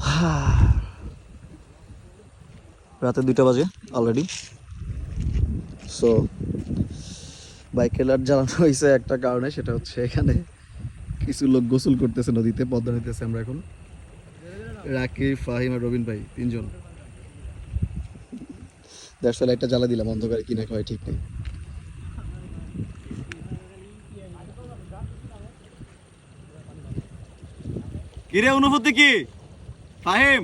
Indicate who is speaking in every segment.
Speaker 1: রাতে দুইটা বাজে অলরেডি সো বাইকের লাইট জ্বালানো হয়েছে একটা কারণে, সেটা হচ্ছে এখানে কিছু লোক গোসল করতেছে নদীতে, পদ্মা নিতেছে আমরা এখন। রাকিব, ফাহিম আর রবিন ভাই, তিনজন। দেড়শো লাইটটা জ্বালা দিলাম, অন্ধকারে কিনা হয়, ঠিক নেই। কিরে, অনুভূতি কি? ফাহিম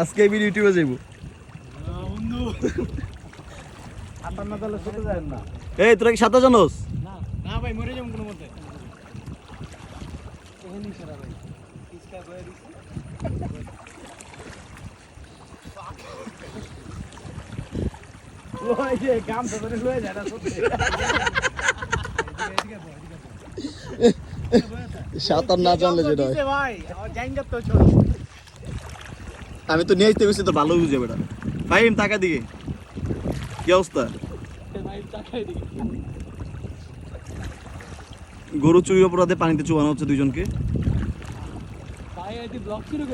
Speaker 1: আজকে আমি ইউটিউবে যাইব। এই তোরা কি সাঁতার জানোস?
Speaker 2: না ভাই মরে যাব কোনো মতে
Speaker 1: সাঁতার না জানলে যেটা হয়
Speaker 2: দিছে ভাই আমার জাইঙ্গার তো ছোট
Speaker 1: আমি তো নিয়ে আসতে গেছি, তো ভালো বুঝে বেটা ভাই টাকা দিকে। কি অবস্থা? গরু চুরি অপরাধে পানিতে চুবানো হচ্ছে দুইজনকে।
Speaker 2: ব্লক করে